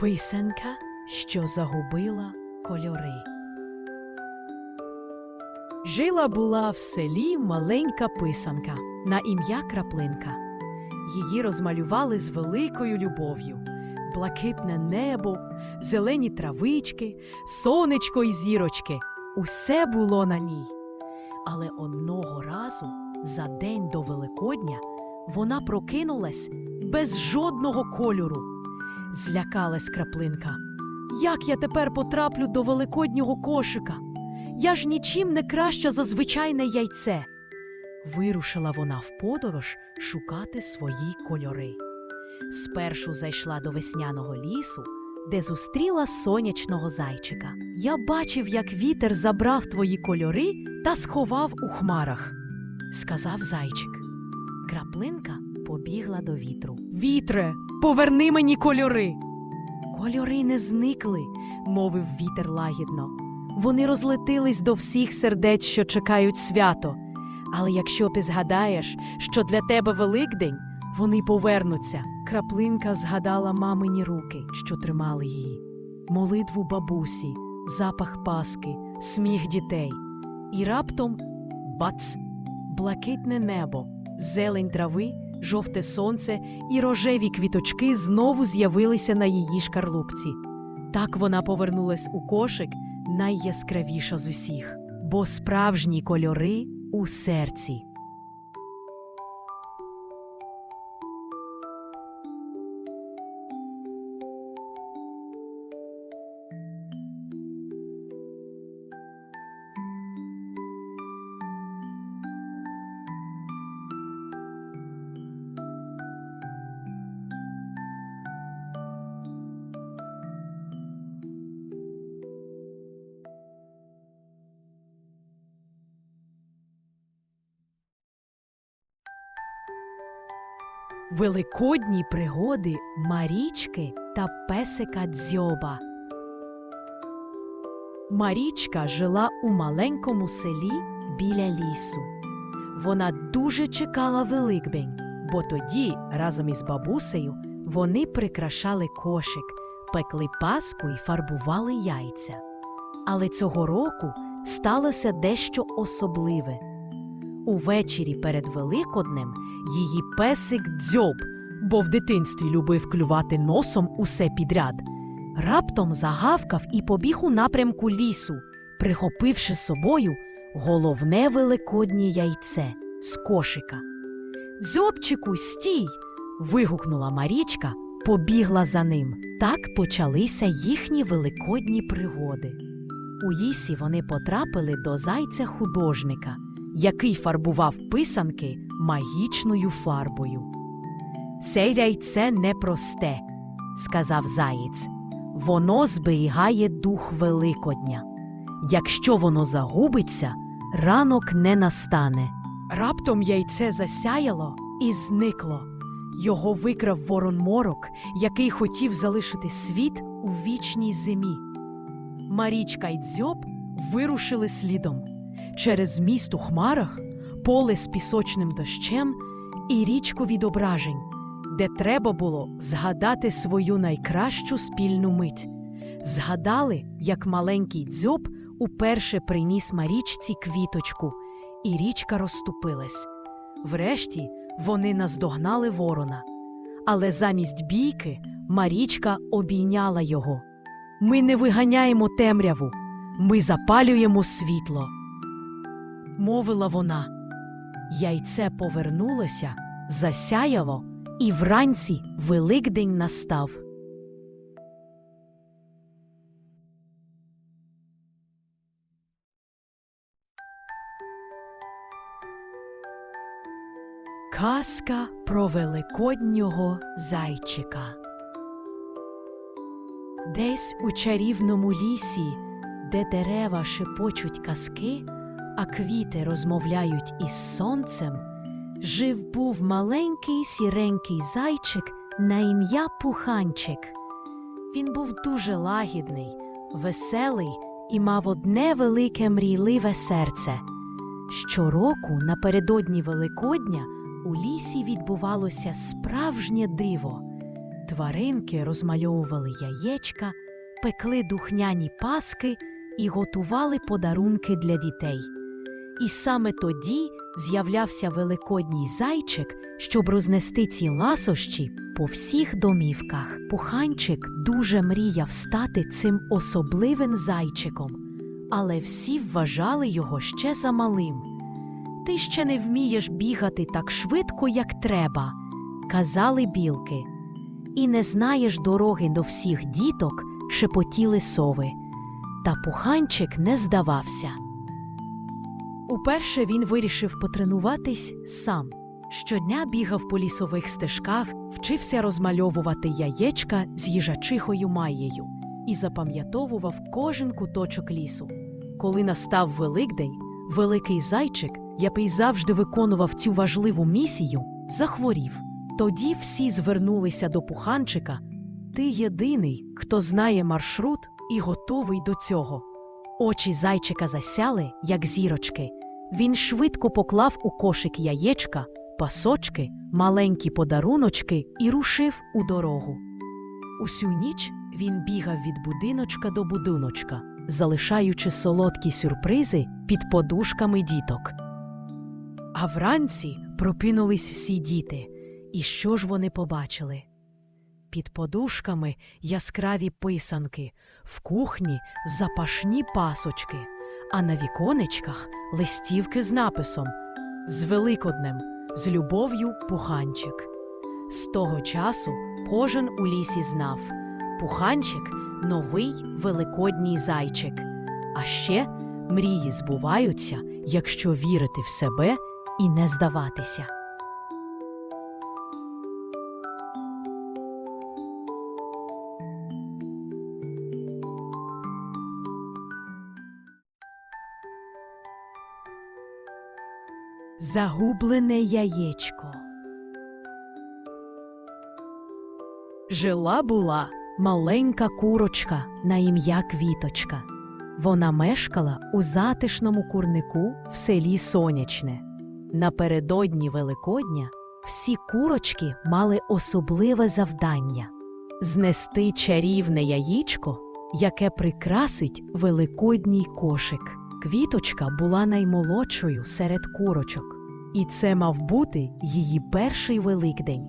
Писанка, що загубила кольори. Жила була в селі маленька писанка на ім'я Краплинка. Її розмалювали з великою любов'ю. Блакитне небо, зелені травички, сонечко й зірочки. Усе було на ній. Але одного разу, за день до Великодня, вона прокинулась без жодного кольору. Злякалась краплинка. Як я тепер потраплю до великоднього кошика? Я ж нічим не краща за звичайне яйце. Вирушила вона в подорож шукати свої кольори. Спершу зайшла до весняного лісу, де зустріла сонячного зайчика. Я бачив, як вітер забрав твої кольори та сховав у хмарах, сказав зайчик. Краплинка побігла до вітру. Вітре, поверни мені кольори. Кольори не зникли, мовив вітер лагідно. Вони розлетились до всіх сердець, що чекають свято. Але якщо ти згадаєш, що для тебе Великдень, вони повернуться. Краплинка згадала мамині руки, що тримали її, молитву бабусі, запах паски, сміх дітей. І раптом бац! Блакитне небо, зелень трави, жовте сонце і рожеві квіточки знову з'явилися на її шкарлупці. Так вона повернулась у кошик найяскравіша з усіх, бо справжні кольори у серці. Великодні пригоди Марічки та песика Дзьоба. Марічка жила у маленькому селі біля лісу. Вона дуже чекала Великдень, бо тоді, разом із бабусею, вони прикрашали кошик, пекли паску і фарбували яйця. Але цього року сталося дещо особливе. Увечері перед Великоднем її песик дзьоб, бо в дитинстві любив клювати носом усе підряд. Раптом загавкав і побіг у напрямку лісу, прихопивши з собою головне великоднє яйце з кошика. Дзьобчику, стій. вигукнула Марічка, побігла за ним. Так почалися їхні великодні пригоди. У лісі вони потрапили до зайця художника, який фарбував писанки магічною фарбою. Це яйце непросте, сказав заєць. Воно зберігає дух Великодня. Якщо воно загубиться, ранок не настане. Раптом яйце засяяло і зникло. Його викрав ворон морок, який хотів залишити світ у вічній зимі. Марічка й дзьоб вирушили слідом через міст у хмарах, поле з пісочним дощем і річку відображень, де треба було згадати свою найкращу спільну мить. Згадали, як маленький дзьоб уперше приніс Марічці квіточку, і річка розступилась. Врешті вони наздогнали ворона. Але замість бійки Марічка обійняла його. Ми не виганяємо темряву, ми запалюємо світло. Мовила вона. Яйце повернулося, засяяло, і вранці Великдень настав. Казка про великоднього зайчика. Десь у чарівному лісі, де дерева шепочуть казки, а квіти розмовляють із сонцем, жив був маленький сіренький зайчик на ім'я Пуханчик. Він був дуже лагідний, веселий і мав одне велике мрійливе серце. Щороку напередодні Великодня у лісі відбувалося справжнє диво. тваринки розмальовували яєчка, пекли духняні паски і готували подарунки для дітей. І саме тоді з'являвся великодній зайчик, щоб рознести ці ласощі по всіх домівках. Пуханчик дуже мріяв стати цим особливим зайчиком, але всі вважали його ще замалим. Ти ще не вмієш бігати так швидко, як треба, казали білки. І не знаєш дороги до всіх діток, шепотіли сови. Та пуханчик не здавався. Уперше він вирішив потренуватись сам. Щодня бігав по лісових стежках, вчився розмальовувати яєчка з їжачихою Маєю і запам'ятовував кожен куточок лісу. Коли настав Великдень, великий зайчик, який завжди виконував цю важливу місію, захворів. Тоді всі звернулися до пуханчика. Ти єдиний, хто знає маршрут і готовий до цього. Очі зайчика засяли, як зірочки. Він швидко поклав у кошик яєчка, пасочки, маленькі подаруночки і рушив у дорогу. Усю ніч він бігав від будиночка до будиночка, залишаючи солодкі сюрпризи під подушками діток. А вранці прокинулись всі діти. І що ж вони побачили? Під подушками яскраві писанки, в кухні запашні пасочки, а на віконечках листівки з написом З Великоднем, з любов'ю пуханчик. З того часу кожен у лісі знав Пуханчик новий великодній зайчик. А ще мрії збуваються, якщо вірити в себе і не здаватися. Загублене яєчко. Жила була маленька курочка на ім'я Квіточка. Вона мешкала у затишному курнику в селі Сонячне. Напередодні Великодня всі курочки мали особливе завдання знести чарівне яєчко, яке прикрасить великодній кошик. Квіточка була наймолодшою серед курочок, і це мав бути її перший Великдень.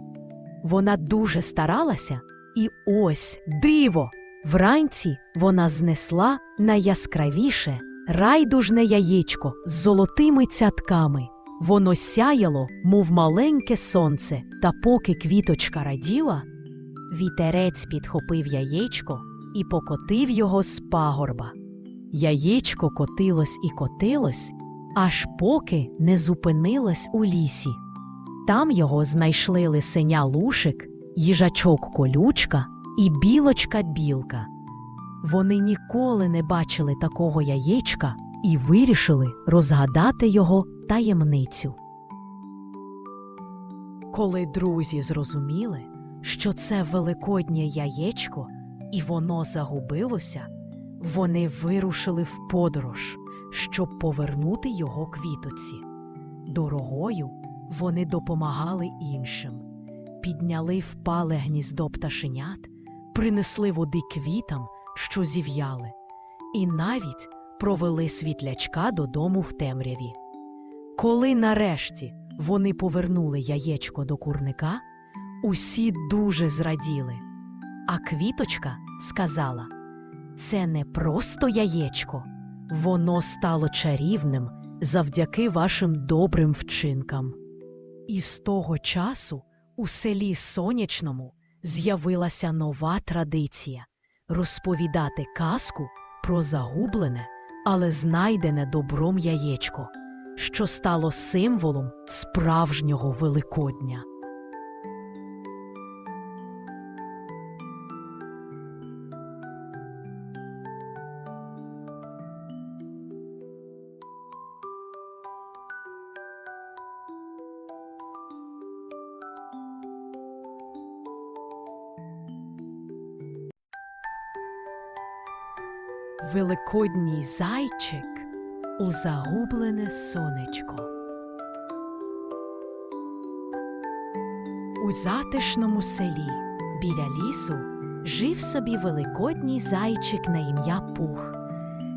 Вона дуже старалася, і ось диво! Вранці вона знесла найяскравіше райдужне яєчко з золотими цятками. Воно сяяло, мов маленьке сонце, та поки квіточка раділа, вітерець підхопив яєчко і покотив його з пагорба. Яєчко котилось і котилось, аж поки не зупинилось у лісі. Там його знайшли лисеня лушик, їжачок колючка і білочка білка. Вони ніколи не бачили такого яєчка і вирішили розгадати його таємницю. Коли друзі зрозуміли, що це великоднє яєчко і воно загубилося, вони вирушили в подорож, щоб повернути його квітоці. Дорогою вони допомагали іншим, підняли впале гніздо пташенят, принесли води квітам, що зів'яли, і навіть провели світлячка додому в темряві. Коли нарешті вони повернули яєчко до курника, усі дуже зраділи. А квіточка сказала: це не просто яєчко, воно стало чарівним завдяки вашим добрим вчинкам. І з того часу у селі Сонячному з'явилася нова традиція розповідати казку про загублене, але знайдене добром яєчко, що стало символом справжнього Великодня. Великодній зайчик у загублене сонечко. У затишному селі, Біля лісу жив собі великодній зайчик на ім'я Пух.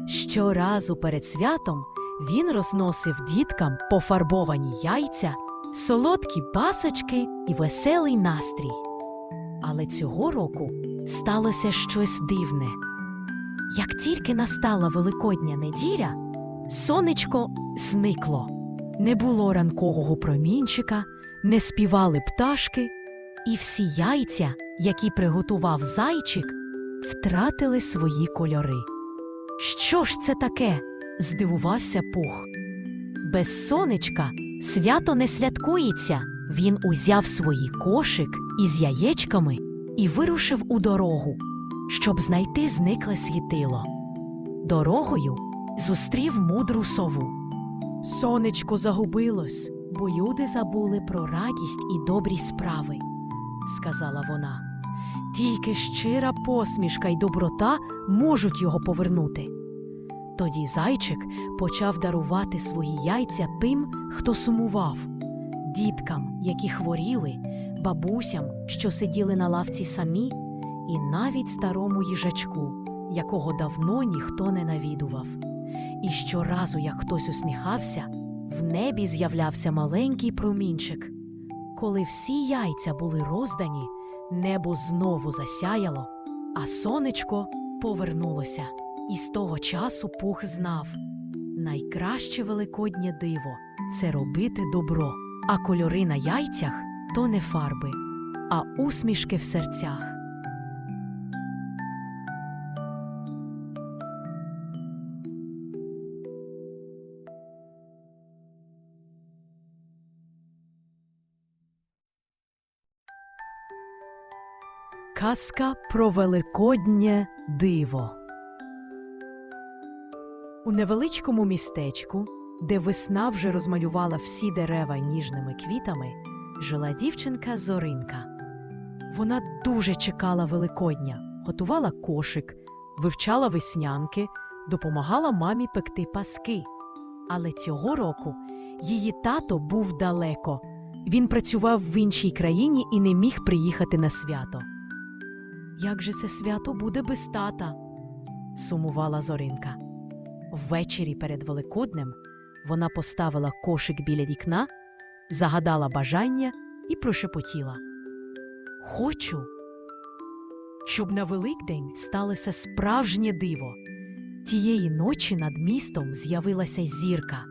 Щоразу перед святом він розносив діткам пофарбовані яйця, солодкі пасочки і веселий настрій. Але цього року сталося щось дивне. Як тільки настала великодня неділя, сонечко зникло. Не було ранкового промінчика, не співали пташки, і всі яйця, які приготував зайчик, втратили свої кольори. Що ж це таке? здивувався пух. Без сонечка свято не святкується. Він узяв свій кошик із яєчками і вирушив у дорогу, щоб знайти зникле світило. Дорогою зустрів мудру сову. Сонечко загубилось, бо люди забули про радість і добрі справи, сказала вона. Тільки щира посмішка й доброта можуть його повернути. Тоді зайчик почав дарувати свої яйця тим, хто сумував, діткам, які хворіли, бабусям, що сиділи на лавці самі, і навіть старому їжачку, якого давно ніхто не навідував. І щоразу, як хтось усміхався, в небі з'являвся маленький промінчик. Коли всі яйця були роздані, небо знову засяяло, а сонечко повернулося. І з того часу пух знав найкраще великоднє диво це робити добро, а кольори на яйцях то не фарби, а усмішки в серцях. Казка про великоднє диво. У невеличкому містечку, де весна вже розмалювала всі дерева ніжними квітами, жила дівчинка Зоринка. Вона дуже чекала Великодня, готувала кошик, вивчала веснянки, допомагала мамі пекти паски. Але цього року її тато був далеко. Він працював в іншій країні і не міг приїхати на свято. Як же це свято буде без тата? сумувала Зоринка. Ввечері перед Великоднем вона поставила кошик біля вікна, загадала бажання і прошепотіла. Хочу, щоб на Великдень сталося справжнє диво. Тієї ночі над містом з'явилася зірка,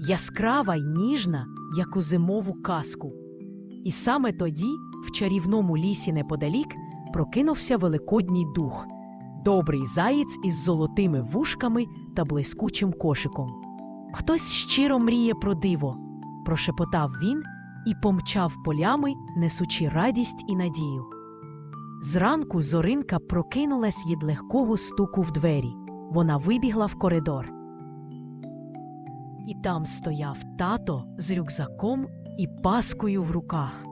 яскрава й ніжна, як у зимову казку. І саме тоді, в чарівному лісі неподалік, прокинувся великодній дух добрий заєць із золотими вушками та блискучим кошиком. Хтось щиро мріє про диво, прошепотав він і помчав полями, несучи радість і надію. Зранку зоринка прокинулась від легкого стуку в двері. Вона вибігла в коридор. І там стояв тато з рюкзаком і паскою в руках.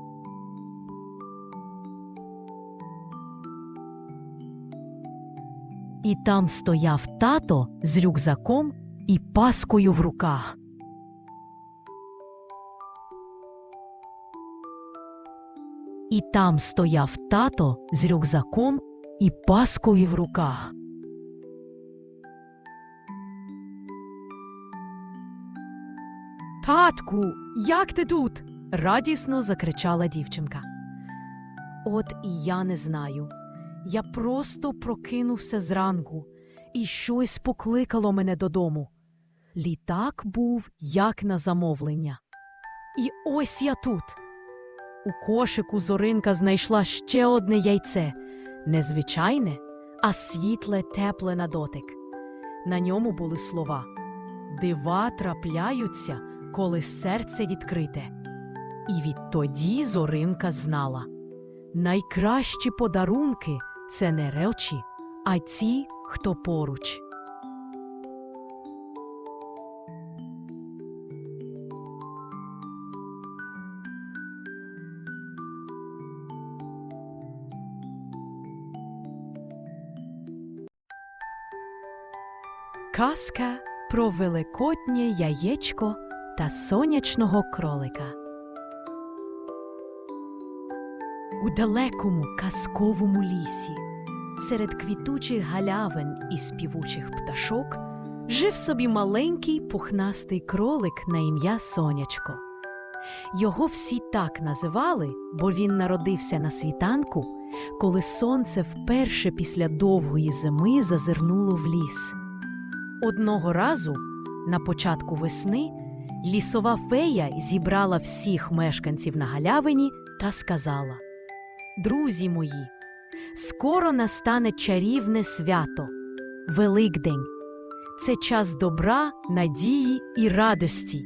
І там стояв тато з рюкзаком і паскою в руках. І там стояв тато з рюкзаком і паскою в руках. Татку, як ти тут? радісно закричала дівчинка. От і я не знаю. Я просто прокинувся зранку, і щось покликало мене додому. Літак був як на замовлення. І ось я тут. У кошику зоринка знайшла ще одне яйце не звичайне, а світле, тепле на дотик. На ньому були слова Дива трапляються, коли серце відкрите. І відтоді зоринка знала найкращі подарунки це не речі, а ті, хто поруч. Казка про великоднє яєчко та сонячного кролика. У далекому казковому лісі, серед квітучих галявин і співучих пташок, жив собі маленький пухнастий кролик на ім'я Сонячко. Його всі так називали, бо він народився на світанку, коли сонце вперше після довгої зими зазирнуло в ліс. Одного разу, на початку весни, лісова фея зібрала всіх мешканців на галявині та сказала: Друзі мої, скоро настане чарівне свято Великдень. Це час добра, надії і радості.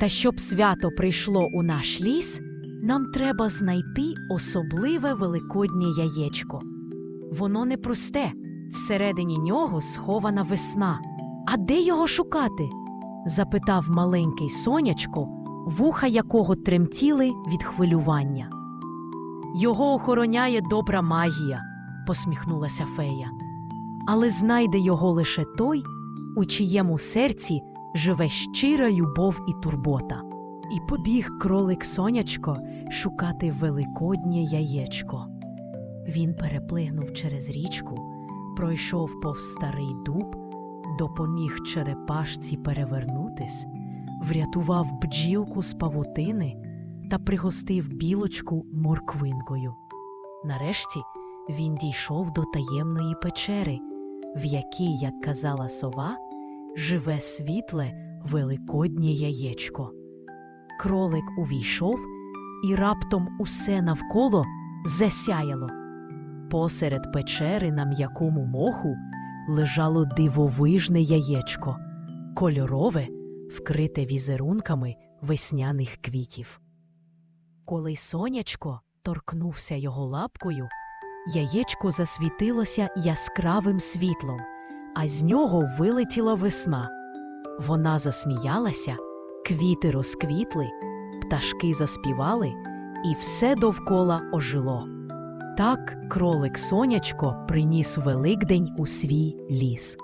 Та щоб свято прийшло у наш ліс, нам треба знайти особливе великоднє яєчко. Воно не просте, всередині нього схована весна. А де його шукати? запитав маленький сонячко, вуха якого тремтіли від хвилювання. Його охороняє добра магія, посміхнулася фея. Але знайде його лише той, у чиєму серці живе щира любов і турбота. І побіг кролик сонячко шукати великоднє яєчко. Він переплигнув через річку, пройшов повз старий дуб, допоміг черепашці перевернутись, врятував бджілку з павутини та пригостив білочку морквинкою. Нарешті він дійшов до таємної печери, в якій, як казала сова, живе світле великоднє яєчко. Кролик увійшов, і раптом усе навколо засяяло. Посеред печери на м'якому моху лежало дивовижне яєчко, кольорове, вкрите візерунками весняних квітів. Коли сонячко торкнувся його лапкою, яєчко засвітилося яскравим світлом, а з нього вилетіла весна. Вона засміялася, квіти розквітли, пташки заспівали, і все довкола ожило. Так кролик сонячко приніс Великдень у свій ліс.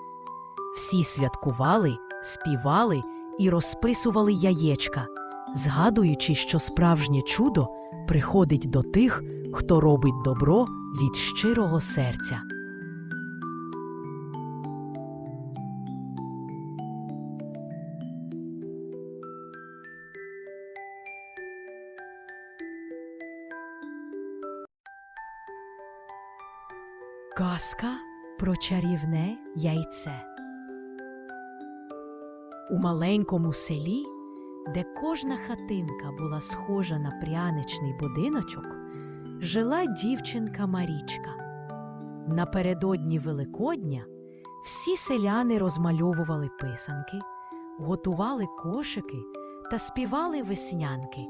Всі святкували, співали і розписували яєчка, згадуючи, що справжнє чудо приходить до тих, хто робить добро від щирого серця. Казка про чарівне яйце. У маленькому селі, де кожна хатинка була схожа на пряничний будиночок, жила дівчинка Марічка. Напередодні Великодня всі селяни розмальовували писанки, готували кошики та співали веснянки.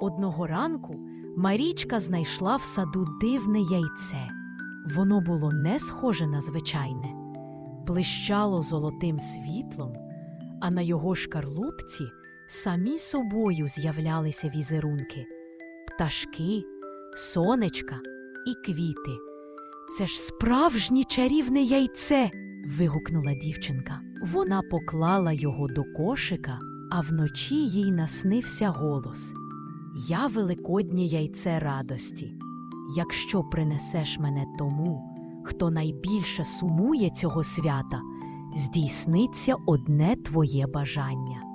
Одного ранку Марічка знайшла в саду дивне яйце. Воно було не схоже на звичайне, блищало золотим світлом, а на його шкарлупці самі собою з'являлися візерунки, пташки, сонечка і квіти. Це ж справжнє чарівне яйце. вигукнула дівчинка. Вона поклала його до кошика, а вночі їй наснився голос Я великоднє яйце радості. Якщо принесеш мене тому, хто найбільше сумує цього свята, здійсниться одне твоє бажання.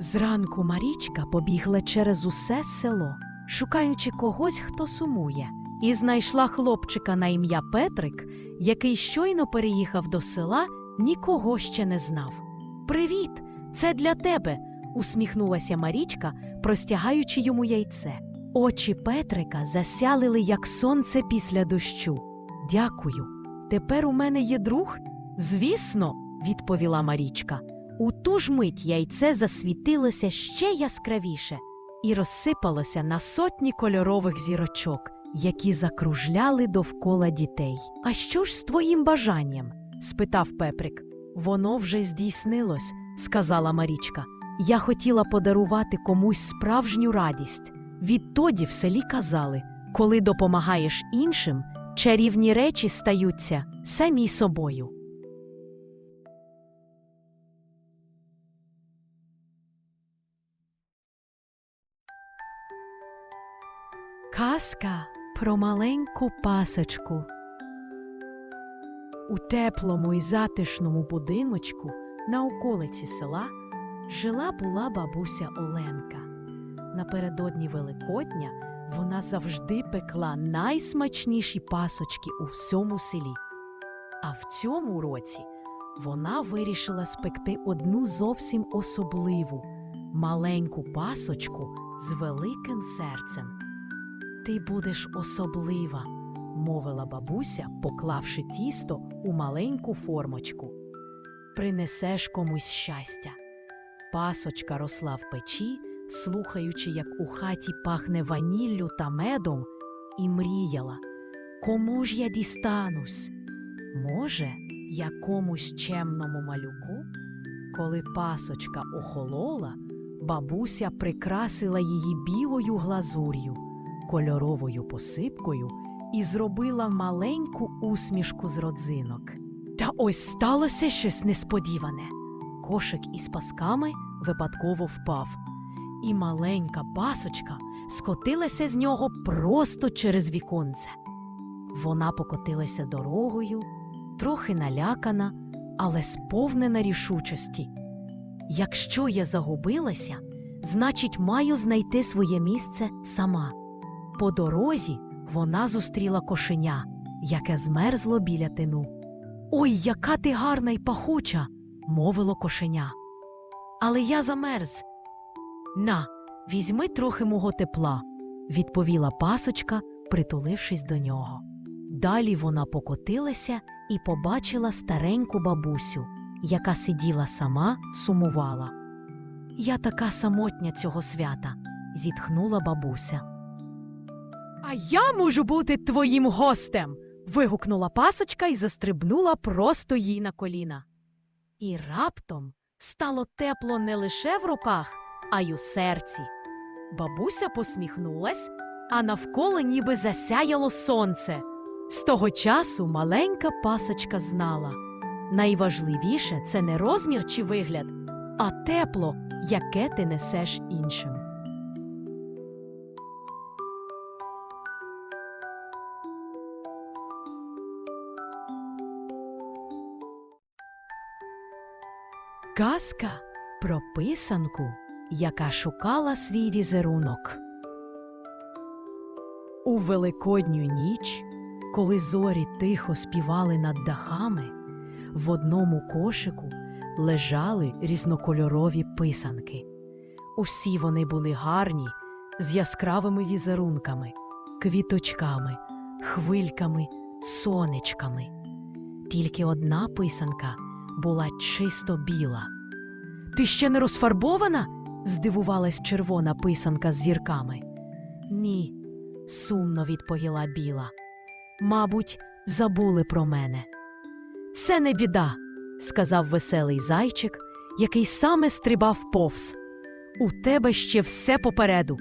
Зранку Марічка побігла через усе село, шукаючи когось, хто сумує, і знайшла хлопчика на ім'я Петрик, який щойно переїхав до села, нікого ще не знав. Привіт, це для тебе, усміхнулася Марічка, простягаючи йому яйце. Очі Петрика засялили, як сонце після дощу. Дякую. Тепер у мене є друг? Звісно, відповіла Марічка. У ту ж мить яйце засвітилося ще яскравіше і розсипалося на сотні кольорових зірочок, які закружляли довкола дітей. А що ж з твоїм бажанням? спитав Пеприк. Воно вже здійснилось, сказала Марічка. Я хотіла подарувати комусь справжню радість. Відтоді в селі казали, коли допомагаєш іншим, чарівні речі стаються самі собою. Казка про маленьку пасочку. У теплому і затишному будиночку на околиці села жила була бабуся Оленка. Напередодні Великодня вона завжди пекла найсмачніші пасочки у всьому селі. А в цьому році вона вирішила спекти одну зовсім особливу маленьку пасочку з великим серцем. Ти будеш особлива, мовила бабуся, поклавши тісто у маленьку формочку. Принесеш комусь щастя. Пасочка росла в печі, слухаючи, як у хаті пахне ваніллю та медом, і мріяла, кому ж я дістанусь? Може, якомусь чемному малюку? Коли пасочка охолола, бабуся прикрасила її білою глазур'ю, кольоровою посипкою і зробила маленьку усмішку з родзинок. Та ось сталося щось несподіване. Кошик із пасками випадково впав, і маленька пасочка скотилася з нього просто через віконце. Вона покотилася дорогою, трохи налякана, але сповнена рішучості. Якщо я загубилася, значить, маю знайти своє місце сама. По дорозі вона зустріла кошеня, яке змерзло біля тину. Ой, яка ти гарна й пахуча, мовило кошеня. Але я замерз. На, візьми трохи мого тепла, відповіла пасочка, притулившись до нього. Далі вона покотилася і побачила стареньку бабусю, яка сиділа сама, сумувала. Я така самотня цього свята, зітхнула бабуся. А я можу бути твоїм гостем. вигукнула пасочка і застрибнула просто їй на коліна. І раптом стало тепло не лише в руках, а й у серці. Бабуся посміхнулась, а навколо ніби засяяло сонце. З того часу маленька пасочка знала найважливіше це не розмір чи вигляд, а тепло, яке ти несеш іншим. Казка про писанку, яка шукала свій візерунок. У великодню ніч, коли зорі тихо співали над дахами, в одному кошику лежали різнокольорові писанки. Усі вони були гарні, з яскравими візерунками, квіточками, хвильками, сонечками. Тільки одна писанка була чисто біла. Ти ще не розфарбована? здивувалась червона писанка з зірками. Ні, сумно відповіла біла. Мабуть, забули про мене. Це не біда, сказав веселий зайчик, який саме стрибав повз. У тебе ще все попереду.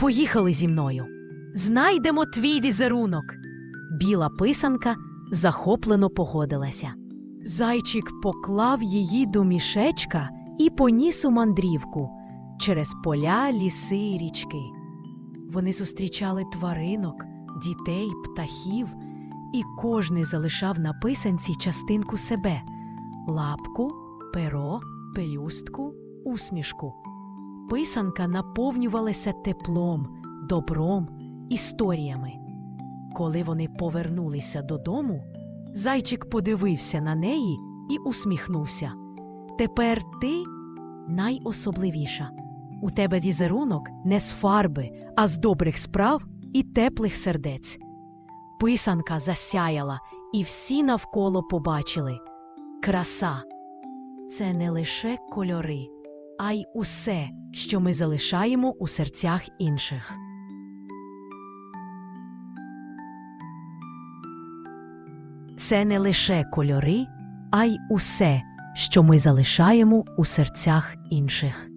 Поїхали зі мною. Знайдемо твій візерунок. Біла писанка захоплено погодилася. Зайчик поклав її до мішечка і поніс у мандрівку через поля, ліси й річки. Вони зустрічали тваринок, дітей, птахів, і кожний залишав на писанці частинку себе лапку, перо, пелюстку, усмішку. Писанка наповнювалася теплом, добром, історіями. Коли вони повернулися додому, зайчик подивився на неї і усміхнувся. Тепер ти найособливіша. У тебе візерунок не з фарби, а з добрих справ і теплих сердець. Писанка засяяла, і всі навколо побачили краса це не лише кольори, а й усе, що ми залишаємо у серцях інших. Це не лише кольори, а й усе, що ми залишаємо у серцях інших.